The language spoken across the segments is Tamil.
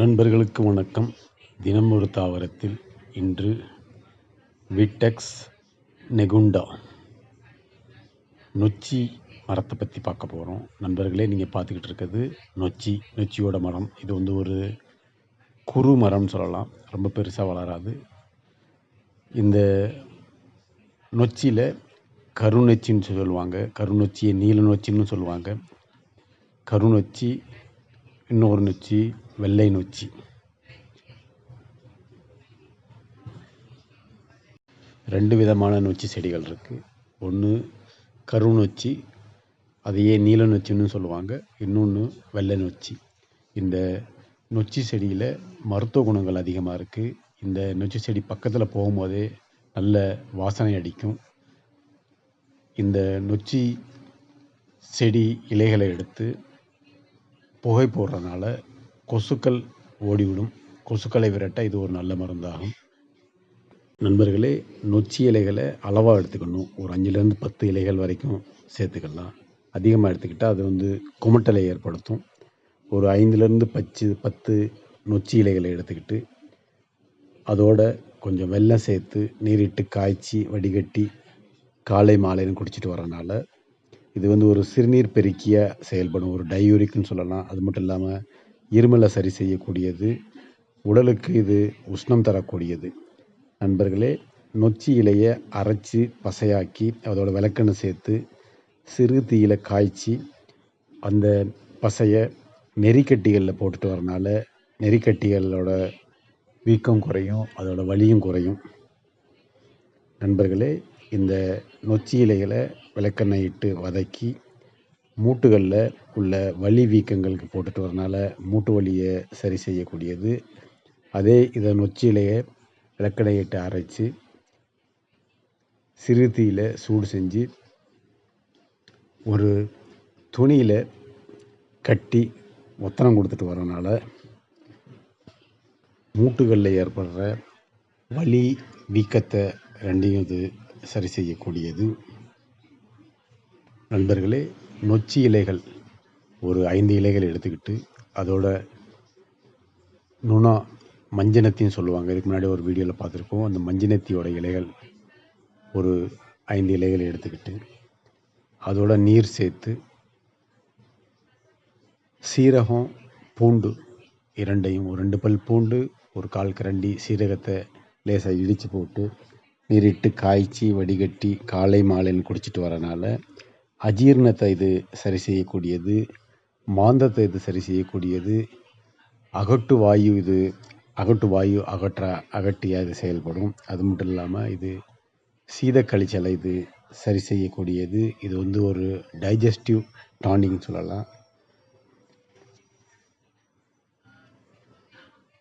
நண்பர்களுக்கு வணக்கம். தினம் ஒரு தாவரத்தில் இன்று விட்டெக்ஸ் நெகுண்டா நொச்சி மரத்தை பற்றி பார்க்க போகிறோம் நண்பர்களே நீங்கள் பார்த்துக்கிட்டு இருக்கிறது நொச்சி நொச்சியோட மரம். இது வந்து ஒரு குறு மரம்னு சொல்லலாம். ரொம்ப பெருசாக வளராது. இந்த நொச்சியில் கருநொச்சின்னு சொல்லுவாங்க. கருநொச்சியை நீல நொச்சின்னு சொல்லுவாங்க. கருநொச்சி இன்னொரு நொச்சி வெள்ளை நொச்சி. ரெண்டு விதமான நொச்சி செடிகள் இருக்குது ஒன்று கரு நொச்சி அதையே நீல நொச்சின்னு சொல்லுவாங்க. இன்னொன்று வெள்ளை நொச்சி. இந்த நொச்சி செடியில் மருத்துவ குணங்கள் அதிகமாக இருக்குது இந்த நொச்சி செடி பக்கத்தில் போகும்போதே நல்ல வாசனை அடிக்கும். இந்த நொச்சி செடி இலைகளை எடுத்து புகை போடுறதுனால கொசுக்கள் ஓடிவிடும். கொசுக்களை விரட்ட இது ஒரு நல்ல மருந்தாகும். நண்பர்களே நொச்சி இலைகளை அளவாக எடுத்துக்கணும். ஒரு அஞ்சுலேருந்து பத்து இலைகள் வரைக்கும் சேர்த்துக்கலாம். அதிகமாக எடுத்துக்கிட்டால் அது வந்து குமட்டலை ஏற்படுத்தும். ஒரு ஐந்துலேருந்து பச்சு பத்து நொச்சி இலைகளை எடுத்துக்கிட்டு அதோட கொஞ்சம் வெள்ளம் சேர்த்து நீரிட்டு காய்ச்சி வடிகட்டி காலை மாலைன்னு குடிச்சிட்டு வரனால இது வந்து ஒரு சிறுநீர் பெருக்கியாக செயல்படும். ஒரு டையூரிக்குன்னு சொல்லலாம். அது மட்டும் இல்லாமல் இருமலை சரி செய்யக்கூடியது உடலுக்கு இது உஷ்ணம் தரக்கூடியது. நண்பர்களே நொச்சி இலையை அரைச்சி பசையாக்கி அதோட விளக்கெண்ணெய் சேர்த்து சிறு தீயில காய்ச்சி அந்த பசையை நெறிக்கட்டிகளில் போட்டுட்டு வரனால நெறிக்கட்டிகளோட வீக்கம் குறையும் அதோட வலியும் குறையும். நண்பர்களே இந்த நொச்சி இலைகளை விளக்கெண்ணெய் இட்டு வதக்கி மூட்டுகளில் உள்ள வலி வீக்கங்களுக்கு போட்டுட்டு வரனால மூட்டு வலியை சரி செய்யக்கூடியது. அதே இதை நொச்சி இலையை அரைச்சி சிறு தீயில் சூடு செஞ்சு ஒரு துணியில் கட்டி ஒத்தனம் கொடுத்துட்டு வரனால மூட்டுகளில் ஏற்படுற வலி வீக்கத்தை ரெண்டையும் இது சரி செய்யக்கூடியது. நண்பர்களே நொச்சி இலைகள் ஒரு ஐந்து இலைகள் எடுத்துக்கிட்டு அதோட நுணா மஞ்சனத்தின்னு சொல்லுவாங்க. இதுக்கு முன்னாடி ஒரு வீடியோவில் பார்த்துருக்கோம் அந்த மஞ்சனத்தியோட இலைகள் ஒரு ஐந்து இலைகள் எடுத்துக்கிட்டு அதோட நீர் சேர்த்து சீரகம் பூண்டு இரண்டையும் ஒரு ரெண்டு பல் பூண்டு ஒரு கால் கரண்டி சீரகத்தை லேசாக இடித்து போட்டு நீரிட்டு காய்ச்சி வடிகட்டி காலை மாலைன்னு குடிச்சிட்டு வரனால அஜீரணத்தை இது சரி செய்யக்கூடியது. மாந்தத்தை இது சரி செய்யக்கூடியது. அகட்டு வாயு இது அகட்டு வாயு அகற்ற அகட்டியாக இது செயல்படும். அது மட்டும் இல்லாமல் இது சீத கழிச்சலை இது சரி செய்யக்கூடியது. இது வந்து ஒரு டைஜஸ்டிவ் டானிங் சொல்லலாம்.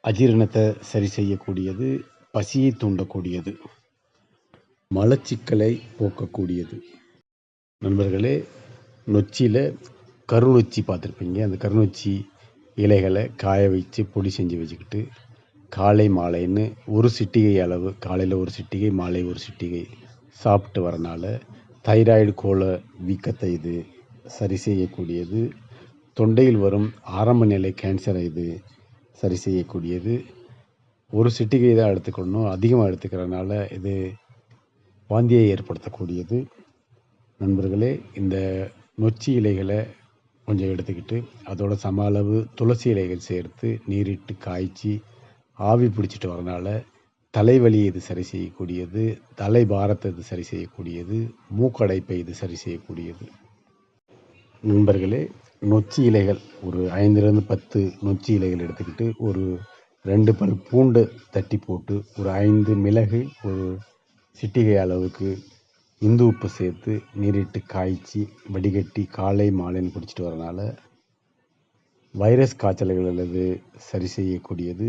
அஜீரணத்தை சரி செய்யக்கூடியது பசியை தூண்டக்கூடியது மலச்சிக்கலை போக்கக்கூடியது. நண்பர்களே நொச்சியில் கருணொச்சி பார்த்துருப்பீங்க. அந்த கருணுச்சி இலைகளை காய வச்சு பொடி செஞ்சு வச்சுக்கிட்டு காலை மாலைன்னு ஒரு சிட்டிகை அளவு காலையில் ஒரு சிட்டிகை மாலை ஒரு சிட்டிகை சாப்பிட்டு வரனால தைராய்டு கோல வீக்கத்தை இது சரி செய்யக்கூடியது. தொண்டையில் வரும் ஆரம்ப நிலை கேன்சரை இது சரி செய்யக்கூடியது. ஒரு சிட்டிகை தான் எடுத்துக்கணும். அதிகமாக எடுத்துக்கிறனால இது வாந்தியை ஏற்படுத்தக்கூடியது. நண்பர்களே இந்த நொச்சி இலைகளை கொஞ்சம் எடுத்துக்கிட்டு அதோட சம அளவு துளசி இலைகள் சேர்த்து நீரிட்டு காய்ச்சி ஆவி பிடிச்சிட்டு வரனால தலைவலி இது சரி செய்யக்கூடியது தலை பாரத்தை இது சரி செய்யக்கூடியது மூக்கடைப்பை இது சரி செய்யக்கூடியது. நண்பர்களே நொச்சி இலைகள் ஒரு ஐந்துலேருந்து பத்து நொச்சி இலைகள் எடுத்துக்கிட்டு ஒரு ரெண்டு பல் பூண்டு தட்டி போட்டு ஒரு ஐந்து மிளகு ஒரு சிட்டிகை அளவுக்கு இந்து உப்பு சேர்த்து நீரிட்டு காய்ச்சி வடிகட்டி காலை மாலைன்னு குடிச்சிட்டு வரனால வைரஸ் காய்ச்சல்கள் அல்லது சரி செய்யக்கூடியது.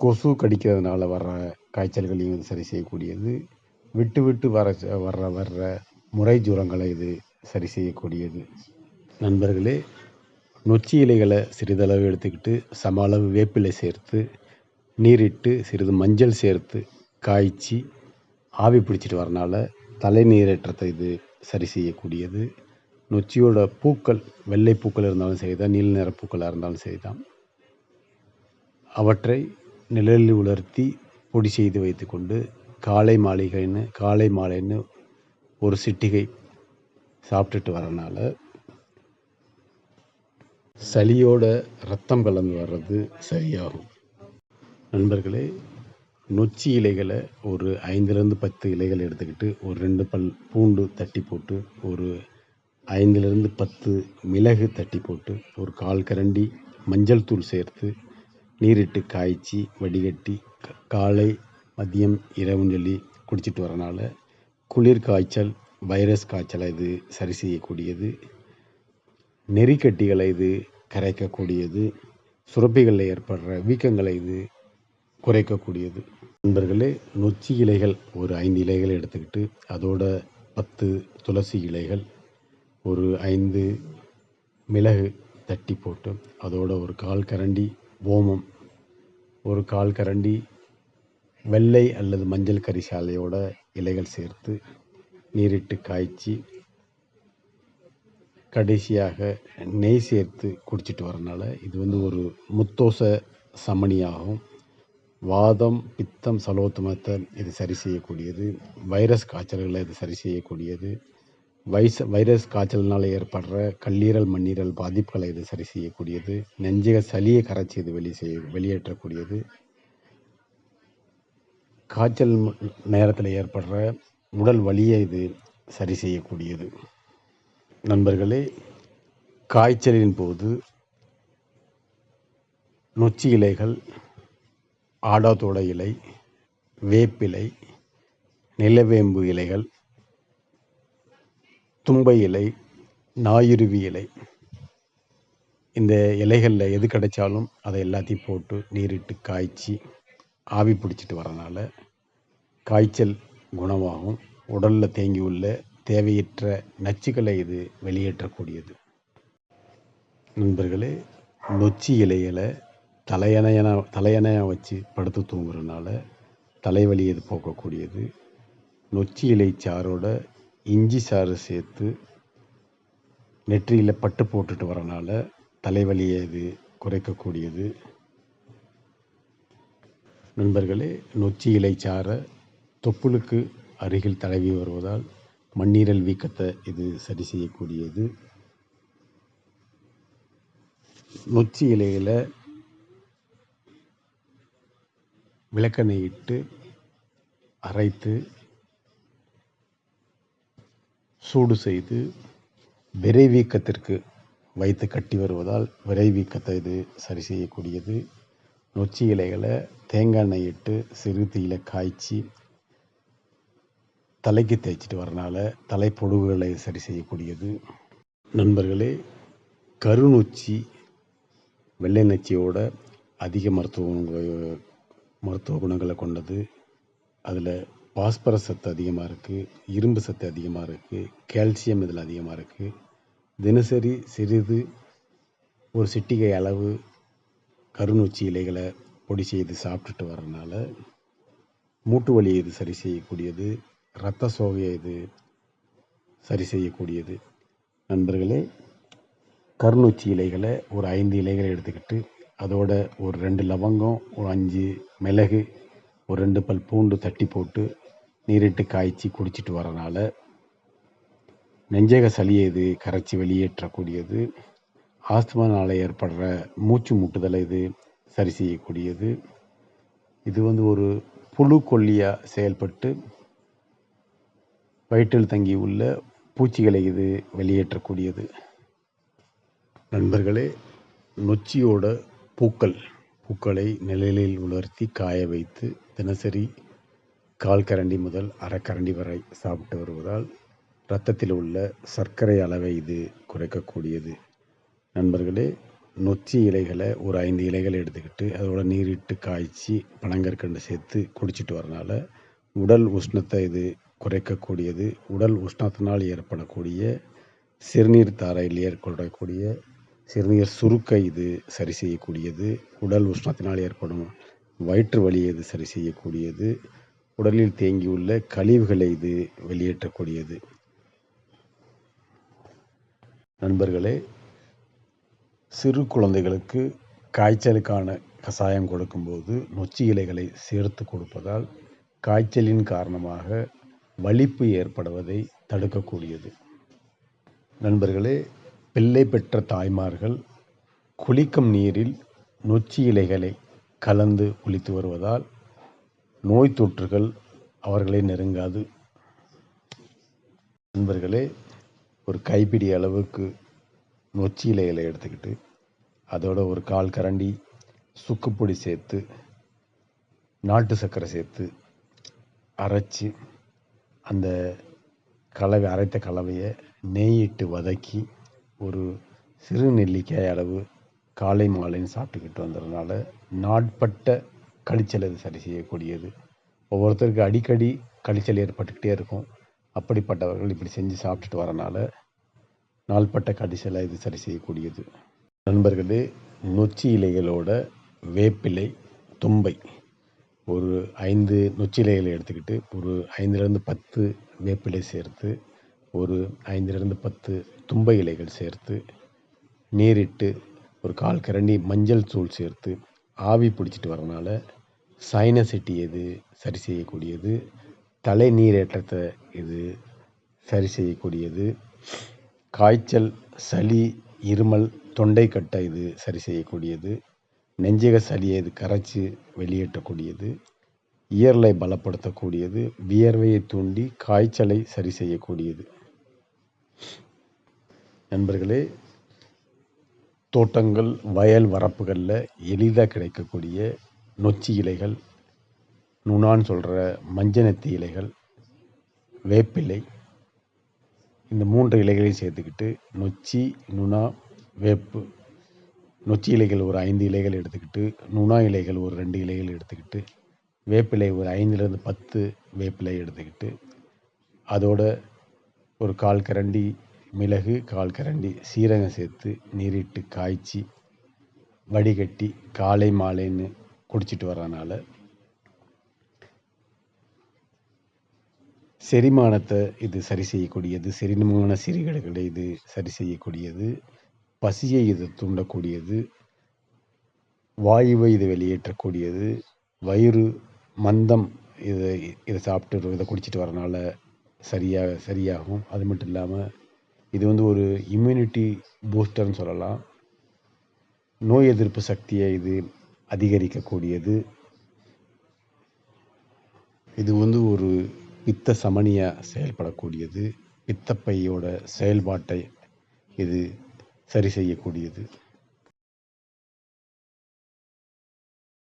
கொசு கடிக்கிறதுனால வர்ற காய்ச்சல்களையும் இது சரி செய்யக்கூடியது. விட்டு விட்டு வர வர்ற வர்ற முறை ஜுரங்களை இது சரி செய்யக்கூடியது. நண்பர்களே நொச்சி இலைகளை சிறிதளவு எடுத்துக்கிட்டு சம அளவு வேப்பிலை சேர்த்து நீரிட்டு சிறிது மஞ்சள் சேர்த்து காய்ச்சி ஆவி பிடிச்சிட்டு வரனால தலைநீரேற்றத்தை இது சரி செய்யக்கூடியது. நொச்சியோட பூக்கள் வெள்ளை பூக்கள் இருந்தாலும் சரி தான் நீல நிற பூக்களாக இருந்தாலும் சரி தான் அவற்றை நிழலில் உலர்த்தி பொடி செய்து வைத்துக்கொண்டு காலை மாளிகைன்னு காலை மாலைன்னு ஒரு சிட்டிகை சாப்பிட்டுட்டு வரனால சளியோட ரத்தம் கலந்து வர்றது சரியாகும். நண்பர்களே நொச்சி இலைகளை ஒரு ஐந்துலேருந்து பத்து இலைகள் எடுத்துக்கிட்டு ஒரு ரெண்டு பல் பூண்டு தட்டி போட்டு ஒரு ஐந்துலேருந்து பத்து மிளகு தட்டி போட்டு ஒரு கால் கரண்டி மஞ்சள் தூள் சேர்த்து நீரிட்டு காய்ச்சி வடிகட்டி க- காலை மதியம் இரவுன்னு சொல்லி குடிச்சிட்டு வரனால குளிர் காய்ச்சல் வைரஸ் காய்ச்சலை இது சரி செய்யக்கூடியது. நெறிக்கட்டிகளை இது கரைக்கக்கூடியது. சுரப்பிகளில் ஏற்படுற வீக்கங்களை இது குறைக்கக்கூடியது. நண்பர்களே நொச்சி இலைகள் ஒரு ஐந்து இலைகள் எடுத்துக்கிட்டு அதோட பத்து துளசி இலைகள் ஒரு ஐந்து மிளகு தட்டி போட்டு அதோட ஒரு கால் கரண்டி ஓமம் ஒரு கால் கரண்டி வெள்ளை அல்லது மஞ்சள் கரிசாலையோட இலைகள் சேர்த்து நீரிட்டு காய்ச்சி கடைசியாக நெய் சேர்த்து குடிச்சிட்டு வரனால இது வந்து ஒரு முத்தோச சமணியாகும். வாதம் பித்தம் சலோத்துமத்தை இது சரி செய்யக்கூடியது. வைரஸ் காய்ச்சல்களை இது சரி செய்யக்கூடியது. வைஸ் வைரஸ் காய்ச்சல்னால் ஏற்படுற கல்லீரல் மண்ணீரல் பாதிப்புகளை இது சரி செய்யக்கூடியது. நெஞ்சக சளியை கரைச்சி இது வெளி செய்ய வெளியேற்றக்கூடியது. காய்ச்சல் நேரத்தில் ஏற்படுற உடல் வலியை இது சரி செய்யக்கூடியது. நண்பர்களே காய்ச்சலின் போது நொச்சி இலைகள் ஆடாதோட இலை வேப்பிலை நிலவேம்பு இலைகள் தும்பை இலை நாயுருவி இலை. இந்த இலைகளில் எது கிடைச்சாலும் அதை எல்லாத்தையும் போட்டு நீரிட்டு காய்ச்சி ஆவி பிடிச்சிட்டு வரனால காய்ச்சல் குணமாகும். உடலில் தேங்கி உள்ள தேவையற்ற நச்சுக்களை இது வெளியேற்றக்கூடியது. நண்பர்களே நொச்சி இலைகளை தலையணையன தலையணையாக வச்சு படுத்து தூங்குறதுனால தலைவலி இது போக்கக்கூடியது? நொச்சி இலை சாரோட இஞ்சி சாறு சேர்த்து நெற்றியில் பட்டு போட்டுட்டு வரனால தலைவலியை இது குறைக்கக்கூடியது? நண்பர்களே நொச்சி இலை சாறை தொப்புளுக்கு அருகில் தடவி வருவதால் மண்ணீரல் வீக்கத்தை இது சரி செய்யக்கூடியது. நொச்சி இலையில் விளக்கெண்ணெய் இட்டு அரைத்து சூடு செய்து விரை வீக்கத்திற்கு வைத்து கட்டி வருவதால் விரை வீக்கத்தை இது சரி செய்யக்கூடியது. நொச்சி இலைகளை தேங்காய் எண்ணெய் இட்டு சிறு தீயில காய்ச்சி தலைக்கு தேய்ச்சிட்டு வரனால தலைப்பொடுகுகளை சரி செய்யக்கூடியது. நண்பர்களே கருநொச்சி வெள்ளை நொச்சியோட அதிக மருத்துவ மருத்துவ குணங்களை கொண்டது. அதில் பாஸ்பரஸ் சத்து அதிகமாக இருக்குது இரும்பு சத்து அதிகமாக இருக்குது கால்சியம் இதில் அதிகமாக இருக்குது தினசரி சிறிது ஒரு சிட்டிகை அளவு கருநொச்சி இலைகளை பொடி செய்து சாப்பிட்டுட்டு வர்றதுனால மூட்டு வலியை இது சரி செய்யக்கூடியது இரத்த சோகையை இது சரி செய்யக்கூடியது. நண்பர்களே கருநொச்சி இலைகளை ஒரு ஐந்து இலைகளை எடுத்துக்கிட்டு அதோட ஒரு ரெண்டு லவங்கம் ஒரு அஞ்சு மிளகு ஒரு ரெண்டு பல் பூண்டு தட்டி போட்டு நீரிட்டு காய்ச்சி குடிச்சிட்டு வரனால நெஞ்சக சளியை இது கரைச்சி வெளியேற்றக்கூடியது ஆஸ்துமானால் ஏற்படுற மூச்சு முட்டுதலை இது சரி செய்யக்கூடியது. இது வந்து ஒரு புழு கொல்லியாக செயல்பட்டு வயிற்றில் தங்கி உள்ள பூச்சிகளை இது வெளியேற்றக்கூடியது. நண்பர்களே நொச்சியோட பூக்கள். பூக்களை நிழலில் உலர்த்தி காய வைத்து தினசரி கால் கரண்டி முதல் அரைக்கரண்டி வரை சாப்பிட்டு வருவதால் இரத்தத்தில் உள்ள சர்க்கரை அளவை இது குறைக்கக்கூடியது. நண்பர்களே நொச்சி இலைகளை ஒரு ஐந்து இலைகளை எடுத்துக்கிட்டு அதோட நீரிட்டு காய்ச்சி பனங்கற்கண்டு சேர்த்து குடிச்சிட்டு வரனால உடல் உஷ்ணத்தை இது குறைக்கக்கூடியது. உடல் உஷ்ணத்தினால் ஏற்படக்கூடிய சிறுநீர் தாரையில் ஏற்படக்கூடிய சிறுநீர் சுருக்க இது சரி செய்யக்கூடியது. உடல் உஷ்ணத்தினால் ஏற்படும் வயிற்று வலியை இது சரி செய்யக்கூடியது. உடலில் தேங்கியுள்ள கழிவுகளை இது வெளியேற்றக்கூடியது. நண்பர்களே சிறு குழந்தைகளுக்கு காய்ச்சலுக்கான கசாயம் கொடுக்கும்போது நொச்சி இலைகளை சேர்த்து கொடுப்பதால் காய்ச்சலின் காரணமாக வலிப்பு ஏற்படுவதை தடுக்கக்கூடியது. நண்பர்களே பிள்ளை பெற்ற தாய்மார்கள் குளிக்கும் நீரில் நொச்சி இலைகளை கலந்து குளித்து வருவதால் நோய் தொற்றுகள் அவர்களை நெருங்காது. நண்பர்களே ஒரு கைப்பிடி அளவுக்கு நொச்சி இலைகளை எடுத்துக்கிட்டு அதோட ஒரு கால் கரண்டி சுக்குப்பொடி சேர்த்து நாட்டு சர்க்கரை சேர்த்து அரைச்சி அந்த கலவை அரைத்த கலவையை நெய்யிட்டு வதக்கி ஒரு சிறு நெல்லிக்காய் அளவு காலை மாலைன்னு சாப்பிட்டுக்கிட்டு வந்ததுனால நாட்பட்ட கழிச்சல் அது சரி செய்யக்கூடியது. ஒவ்வொருத்தருக்கு அடிக்கடி கழிச்சல் ஏற்பட்டுக்கிட்டே இருக்கும். அப்படிப்பட்டவர்கள் இப்படி செஞ்சு சாப்பிட்டுட்டு வரனால நாள்பட்ட கழிச்சலை இது சரி செய்யக்கூடியது. நண்பர்களே நொச்சி இலைகளோட வேப்பிலை தும்பை. ஒரு ஐந்து நொச்சி இலைகளை எடுத்துக்கிட்டு ஒரு ஐந்துலேருந்து பத்து வேப்பிலை சேர்த்து ஒரு ஐந்துலேருந்து பத்து தும்பை இலைகள் சேர்த்து நீரிட்டு ஒரு கால் கரண்டி மஞ்சள் தூள் சேர்த்து ஆவி பிடிச்சிட்டு வரனால சைனசிட்டி எது சரி செய்யக்கூடியது தலை நீரேற்றத்தை இது சரி செய்யக்கூடியது காய்ச்சல் சளி இருமல் தொண்டைக்கட்டை இது சரி செய்யக்கூடியது நெஞ்சக சளியை இது கரைச்சி வெளியேற்றக்கூடியது இயர்லை பலப்படுத்தக்கூடியது வியர்வையை தூண்டி காய்ச்சலை சரி செய்யக்கூடியது. நண்பர்களே தோட்டங்கள் வயல் வரப்புகளில் எளிதாக கிடைக்கக்கூடிய நொச்சி இலைகள் நுணான்னு சொல்கிற மஞ்சனத்தி இலைகள் வேப்பிலை இந்த மூன்று இலைகளையும் சேர்த்துக்கிட்டு நொச்சி நுணா வேப்பு நொச்சி இலைகள் ஒரு ஐந்து இலைகள் எடுத்துக்கிட்டு நுணா இலைகள் ஒரு ரெண்டு இலைகள் எடுத்துக்கிட்டு வேப்பிலை ஒரு ஐந்துலேருந்து பத்து வேப்பிலை எடுத்துக்கிட்டு அதோட ஒரு கால் கரண்டி மிளகு கால் கரண்டி சீரகம் சேர்த்து நீரிட்டு காய்ச்சி வடிகட்டி காலை மாலைன்னு குடிச்சிட்டு வரனால செரிமானத்தை இது சரி செய்யக்கூடியது செரிமான சிறுகடுகளை இது சரி செய்யக்கூடியது பசியை இது தூண்டக்கூடியது வாயுவை இது வெளியேற்றக்கூடியது வயிறு மந்தம் இதை இதை சாப்பிட்டு இதை குடிச்சிட்டு வரனால சரியாக சரியாகும். அது மட்டும் இல்லாமல் இது வந்து ஒரு இம்யூனிட்டி பூஸ்டர்னு சொல்லலாம். நோய் எதிர்ப்பு சக்தியை இது அதிகரிக்கக்கூடியது. இது வந்து ஒரு பித்த சமனியாக செயல்படக்கூடியது. பித்தப்பையோட செயல்பாட்டை இது சரி செய்யக்கூடியது.